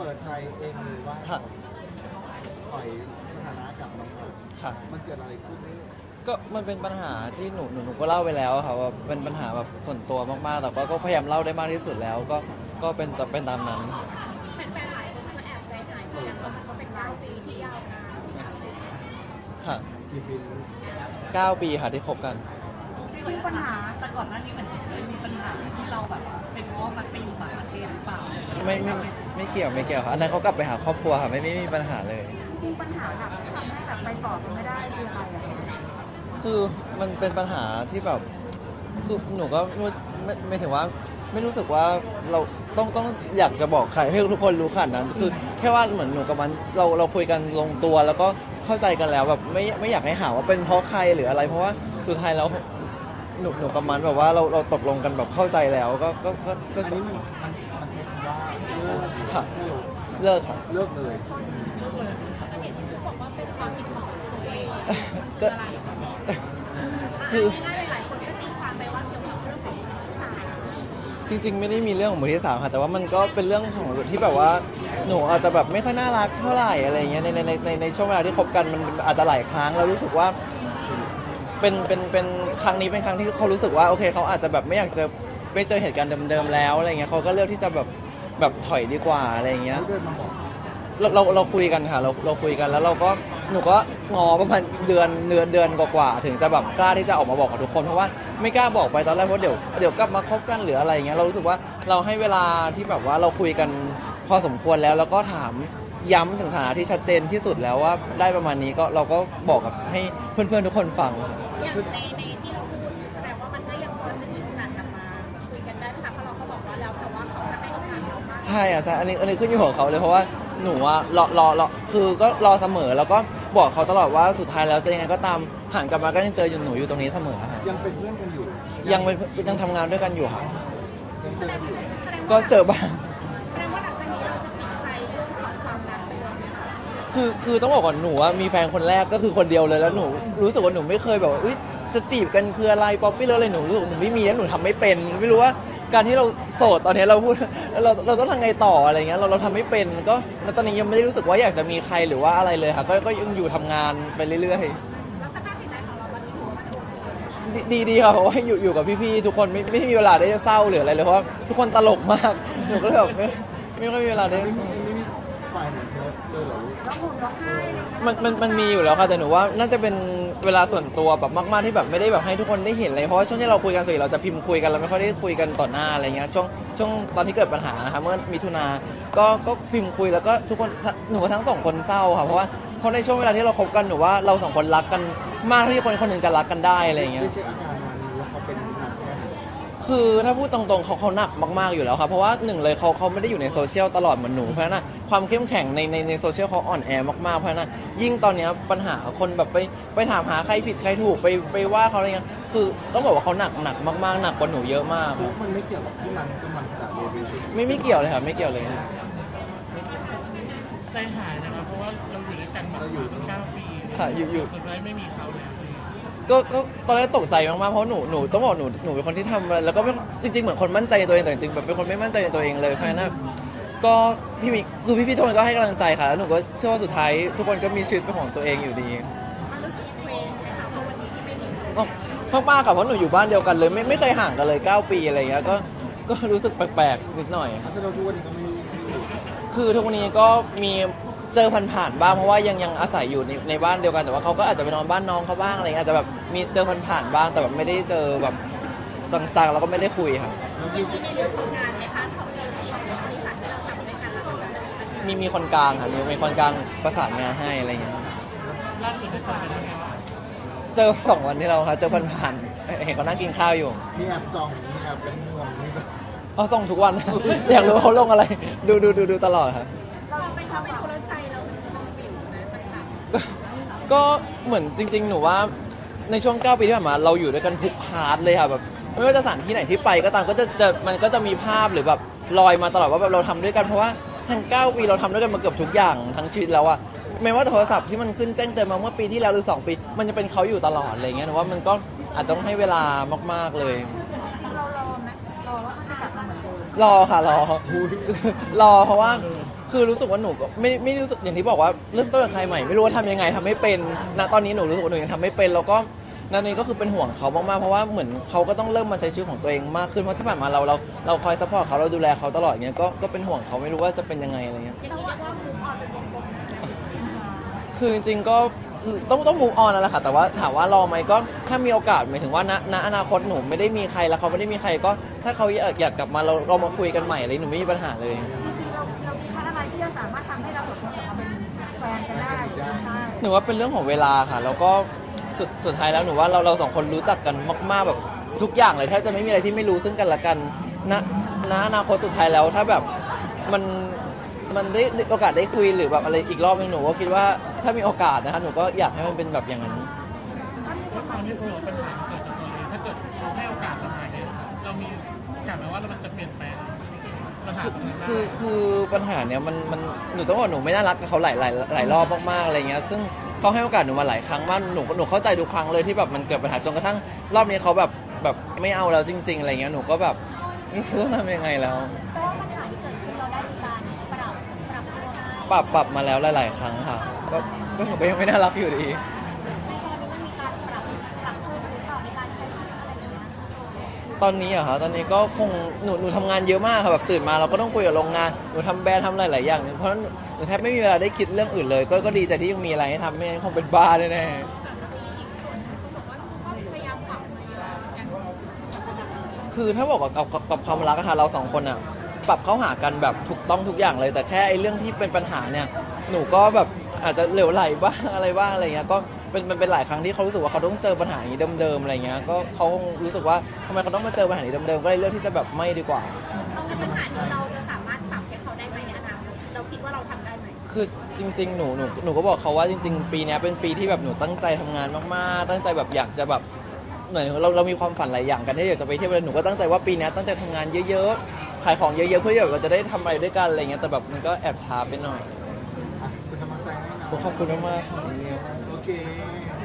เปิดใจเองเลยว่าค่ะ ปล่อยสถานะกับน้องมาค่ะ มันเกิดอะไรขึ้นก็มันเป็นปัญหาที่หนูหนูหนูก็เล่าไปแล้วค่ะว่าเป็นปัญหาแบบส่วนตัวมากๆ แต่ว่าก็พยายามเล่าได้มากที่สุดแล้ว ก็ก็เป็นเป็นตามนั้น แฟนๆหลายคนก็แอบใจหายเหมือนกันเพราะมันก็เป็นเก้าปีที่ยาวนานค่ะกี่ปีแล้ว9ปีค่ะที่คบกัน มีปัญหาแต่ก่อนหน้านี้เหมือนเคยมีปัญหาที่เราแบบว่าเป็นเพราะว่ามันไปอยู่ต่างประเทศหรือเปล่าไม่ไม่ไม่เกี่ยวไม่เกี่ยวค่ะอันนั้นเขากลับไปหาครอบครัวค่ะไม่ไม่มีปัญหาเลย มีปัญหาแบบที่ทำให้แบบไปต่อกันไม่ได้คืออะไรอะคือมันเป็นปัญหาที่แบบคือหนูก็ไม่ไม่ไม่ถึงว่าไม่รู้สึกว่าเราต้องต้องอยากจะบอกใครให้ทุกคนรู้ขนาดนั้น คือแค่ว่าเหมือนหนูกับมันเราเราคุยกันลงตัวแล้วก็เข้าใจกันแล้วแบบไม่ไม่อยากให้หาว่าเป็นเพราะใครหรืออะไร เพราะว่าสุดท้ายแล้ว หนูหนูกับมันแบบว่าเราเราตกลงกันแบบเข้าใจแล้วก็ก็ก็ก็อันนี้มันมันมันใช้คำว่าเลิกค่ะเลิกเลิกค่ะ เลิกเลยบอกว่าเป็นความผิดของตัวเองก็คือง่ายๆหลายๆคนก็ตีความไปว่าเกี่ยวกับเรื่องของมือที่สามจริงๆไม่ได้มีเรื่องของมือที่สามค่ะแต่ว่ามันก็เป็นเรื่องของที่แบบว่าหนูอาจจะแบบไม่ค่อยน่ารักเท่าไหร่อะไรเงี้ยในในในในในช่วงเวลาที่คบกันมันอาจจะหลายครั้งเรารู้สึกว่า เป็นเป็นเป็นครั้งนี้เป็นครั้งที่เขารู้สึกว่าโอเคเขาอาจจะแบบไม่อยากจอไม่เจอเหตุการณ์เดิมๆแล้วอะไรเงี้ยเขาก็เลือกที่จะแบบแบบถอยดีกว่าอะไรเงี้ยเขาเดินมาบอกเราเราเราคุยกันค่ะเราเราคุยกันแล้วเราก็หนูก็งอประมาณเดือนเดือนเดือนกว่าๆถึงจะแบบกล้าที่จะออกมาบอกกับทุกคนเพราะว่าไม่กล้าบอกไปตอนแรกเพราะเดี๋ยวเดี๋ยวกลับมาคบกันหรืออะไรอย่างเงี้ยเรารู้สึกว่าเราให้เวลาที่แบบว่าเราคุยกันพอสมควรแล้วแล้วก็ถาม ย้ำถึงสถานะที่ชัดเจนที่สุดแล้วว่าได้ประมาณนี้ก็เราก็บอกกับให้เพื่อนๆทุกคนฟัง อย่างในในที่เราพูดแสดงว่ามันก็ยังพอจะมีโอกาสกลับมาคุยกันได้ไหมคะเพราะเราก็บอกว่าแล้วแต่ว่าเขาจะให้โอกาสเรามากใช่อะใช่อันนี้อันนี้ขึ้นอยู่กับเขาเลยเพราะว่าหนูอะรอรอรอคือก็รอเสมอแล้วก็บอกเขาตลอดว่าสุดท้ายแล้วจะยังไงก็ตามหันกลับมาก็ยังเจออยู่หนูอยู่ตรงนี้เสมอค่ะยังเป็นเพื่อนกันอยู่ยังเป็นยังทำงานด้วยกันอยู่ค่ะยังเจอกันอยู่ แสดงก็ว่าเจอบ้างแสดง คือคือต้องบอกก่อนหนูว่ามีแฟนคนแรกก็คือคนเดียวเลยแล้วหนู รู้สึกว่าหนูไม่เคยแบบว่าอุ๊ยจะจีบกันคืออะไรป๊อปปี้เลยหนูรู้สึกหนูไม่มีแล้วหนูทำไม่เป็น ไม่รู้ว่าการที่เราโสดตอนนี้เราพูดเราเราต้องทำไงต่ออะไรเงี้ยเราเราทำไม่เป็นก็ตอนนี้ยังไม่ได้รู้สึกว่าอยากจะมีใครหรือว่าอะไรเลยค่ะก็ก็ยังอยู่ทำงานไปเรื่อยๆ แล้วสภาพจิตใจของเราวันนี้ถือว่ามันโอเคดีดีดีครับเพราะว่าอยู่อยู่กับพี่ๆทุกคนไม่ไม่มีเวลาได้เศร้าหรืออะไรเลยเพราะว่าทุกคนตลกมากหนูก็เลยแบบไม่ไม่ค่อยมีเวลาได้ มันมันมันมีอยู่แล้วค่ะแต่หนูว่าน่าจะเป็นเวลาส่วนตัวแบบมากๆที่แบบไม่ได้แบบให้ทุกคนได้เห็นเลยเพราะว่าช่วงที่เราคุยกันส่วนใหญ่เราจะพิมพ์คุยกันเราไม่ค่อยได้คุยกันต่อหน้าอะไรเงี้ยช่วงช่วงตอนที่เกิดปัญหานะคะเมื่อมิถุนาก็ก็พิมพ์คุยแล้วก็ทุกคนหนูทั้งสองคนเศร้าค่ะเพราะว่าเพราะในช่วงเวลาที่เราคบกันหนูว่าเราสองคนรักกันมากที่คนคนหนึ่งจะรักกันได้อะไรเงี้ย คือถ้าพูดตรงๆเขาเขาหนักมากๆอยู่แล้วครับเพราะว่าหนึ่งเลยเขาเขาไม่ได้อยู่ในโซเชียลตลอดเหมือนหนูเพราะฉะนั้นอะความเข้มแข็งในในในโซเชียลเขาอ่อนแอมากๆเพราะฉะนั้นอะยิ่งตอนเนี้ยปัญหาคนแบบไปไปถามหาใครผิดใครถูกไปไปว่าเขาอะไรเงี้ยคือต้องบอกว่าเขาหนักหนักมากๆหนักกว่าหนูเยอะมากคือมันไม่เกี่ยวกับที่มันกำลังจะเดบิวต์ไม่ไม่เกี่ยวเลยครับไม่เกี่ยวเลย ใจหายนะครับเพราะว่าเราอยู่ด้วยกันมาตั้งเก้าปีค่ะอยู่อยู่ สุดท้ายไม่มีเขาแล้ว ก็ก็ตอนแรกตกใจมากๆเพราะหนูหนูต้องบอกหนูหนูเป็นคนที่ทำอะไรแล้วก็ไม่จริงๆเหมือนคนมั่นใจในตัวเองแต่จริงๆแบบเป็นคนไม่มั่นใจในตัวเองเลยเพราะฉะนั้นอะก็พี่มิคือพี่ๆทุกคนก็ให้กำลังใจค่ะแล้วหนูก็เชื่อว่าสุดท้ายทุกคนก็มีชีวิตเป็นของตัวเองอยู่ดี มันรู้สึกเคว้งไหมคะเพราะวันนี้ที่ไม่มีใครมากมากๆค่ะเพราะหนูอยู่บ้านเดียวกันเลย ไม่ไม่เคยห่างกันเลย 9 ปีอะไรเงี้ยก็ก็รู้สึกแปลกๆนิดหน่อยอาร์เซนอลทุกวันนี้ก็ไม่มีคือทุกวันนี้ก็มี เจอผ่านๆบ้างเพราะว่ายังยังอาศัยอยู่ในในบ้านเดียวกันแต่ว่าเขาก็อาจจะไปนอนบ้านน้องเขาบ้างอะไรเงี้ยอาจจะแบบมีเจอผ่านๆบ้างแต่แบบไม่ได้เจอแบบจังๆแล้วก็ไม่ได้คุยครับแล้วจยิ่ริงงๆในเรื่องของงานในพาร์ทของธุรกิจของบริษัทที่เราทำด้วยกันแล้วก็จะมีปัญหามีมีคนกลางค่ะมีมีคนกลางประสานงานให้อะไรเงี้ยล่าสุดได้เจอกันแล้วไงเจอสองวันที่เราค่ะเจอผ่านๆเห็นเขานั่งกินข้าวอยู่มีแอบส่องมีแอบเป็นห่วงมีแบบเขาส่งทุกวัน อยากรู้ว่าเขาลงอะไร ดูดูดูดูตลอดครับ เราไปเข้าไปดูแล้วใจเรามันวิวไหมมันแบบ ก็ ก็เหมือนจริง ๆ หนูว่าในช่วง 9 ปีที่ผ่านมาเราอยู่ด้วยกันทุกพาร์ทเลยค่ะแบบไม่ว่าจะสถานที่ไหนที่ไปก็ตามก็จะจะมันก็จะมีภาพหรือแบบลอยมาตลอดว่าแบบเราทำด้วยกันเพราะว่าทั้ง 9 ปีเราทำด้วยกันมาเกือบทุกอย่างทั้งชีวิตแล้วอะไม่ว่าแต่โทรศัพท์ที่มันขึ้นแจ้งเตือนมาเมื่อปีที่แล้วหรือ 2 ปี มันจะเป็นเขาอยู่ตลอดอะไรเงี้ยหนูว่ามันก็อาจจะต้องให้เวลามาก ๆเลย เรารอไหมรอว่าจะกลับมาเหมือนเดิมรอค่ะรอรอเพราะว่า คือรู้สึกว่าหนูก็ไม่ไม่รู้สึกอย่างที่บอกว่าเริ่มต้นกับใครใหม่ไม่รู้ว่าทำยังไงทำไม่เป็นณตอนนี้หนูรู้สึกว่าหนูยังทำไม่เป็นแล้วก็นั่นนี่ก็คือเป็นห่วงเขามากๆเพราะว่าเหมือนเขาก็ต้องเริ่มมาใช้ชีวิตของตัวเองมากขึ้นเพราะที่ผ่านมาเราเราเราคอยซัพพอร์ตเขาเราดูแลเขาตลอดเงี้ยก็ก็เป็นห่วงเขาไม่รู้ว่าจะเป็นยังไงอะไรเงี้ยอย่างนี้เรียกว่ามูฟออนเป็นวงกลมคือจริงๆก็คือต้องต้อง move on นั่นแหละค่ะแต่ว่าถามว่ารอไหมก็ถ้ามีโอกาสหมายถึงว่าณณอนาคตหนูไม่ได้มีใครแล้วเขาไม่ได้มีใครก็ ถ้าเขาอยากอยากกลับมาเราเรามาคุยกันใหม่เลยหนูไม่มีปัญหาเลยาที่จะสามารถทำให้เราสองคนกลับมาเป็นแฟนกันได้ใช่หนูว่าเป็นเรื่องของเวลาค่ะ แล้วก็สุดสุดท้ายแล้วหนูว่าเราเราสองคนรู้จักกันมาก ๆ แบบทุกอย่างเลยแทบจะไม่มีอะไรที่ไม่รู้ซึ่งกันและกันณณอนาคตสุดท้ายแล้วถ้าแบบมันมันได้ได้โอกาสได้คุยหรือแบบอะไรอีกรอบนึงหนูก็คิดว่าถ้ามีโอกาสนะคะหนูก็อยากให้มันเป็นแบบอย่างนั้นแล้วตอนที่คุยกับปัญหาเกิดจากตรงนี้ถ้าเกิดเขาให้โอกาสเรามาเนี่ยเรามีโอกาสไหมว่าเราจะเปลี่ยนแปลง ปัญหาตรงนั้นได้คือคือปัญหาเนี้ยมันมันหนูต้องบอกหนูไม่น่ารักกับเขาหลายหลายหลายรอบมากๆอะไรเงี้ยซึ่งเขาให้โอกาสหนูมาหลายครั้งมากหนูหนูเข้าใจทุกครั้งเลยที่แบบมันเกิดปัญหาจนกระทั่งรอบนี้เขาแบบแบบไม่เอาแล้วจริง ๆอะไรเงี้ยหนูก็แบบไม่รู้ต้องทำยังไงแล้ว เพราะว่าปัญหาที่เกิดขึ้นเราได้มีการปรับปรับตัวให้ ปรับปรับมาแล้วหลาย ๆ ครั้งค่ะ ก็ก็หนูก็ยังไม่น่ารักอยู่ดี ตอนนี้อะคะตอนนี้ก็คงหนูหนูทำงานเยอะมากค่ะแบบตื่นมาเราก็ต้องคุยกับโรงงานหนูทำแบรนด์ทำหลายๆอย่างเพราะฉะนั้นหนูแทบไม่มีเวลาได้คิดเรื่องอื่นเลย ก็ก็ดีใจที่ยังมีอะไรให้ทำไม่งั้นคงเป็นบ้าแน่ๆก็พยายามปรับมาเยอะเหมือนกันคือถ้าบอกกับกับกับความรักอะค่ะเราสองคนอะปรับเข้าหากันแบบถูกต้องทุกอย่างเลย แต่แค่ไอ้เรื่องที่เป็นปัญหาเนี่ย หนูก็แบบอาจจะเหลวไหลบ้างอะไรบ้างอะไรเงี้ยก็ เป็นมันเป็นหลายครั้งที่เขารู้สึกว่าเขาต้องเจอปัญหานี้เดิมๆอะไรเงี้ยก็เขาคงรู้สึกว่าทำไมเขาต้องมาเจอปัญหานี้เดิมๆก็เลยเลือกที่จะแบบไม่ดีกว่าแล้วปัญหานี้เราจะสามารถปรับให้เขาได้ไหมในอนาคตเราคิดว่าเราทำได้ไหมคือจริง ๆ หนูหนูหนูก็บอกเขาว่าจริง ๆ ปีเนี้ยเป็นปีที่แบบหนูตั้งใจทำงานมากๆ ตั้งใจแบบอยากจะแบบเหมือนเราเรามีความฝันหลายอย่างกันที่อยากจะไปเที่ยวเลยหนูก็ตั้งใจว่าปีเนี้ยตั้งใจทำงานเยอะๆขายของเยอะๆเพื่อที่แบบเราจะได้ทำอะไรด้วยกันอะไรเงี้ยแต่แบบมันก็แอบช้าไปหน่อยอะเป็นกำลังใจให้นะ ขอบคุณมากๆค่ะ โ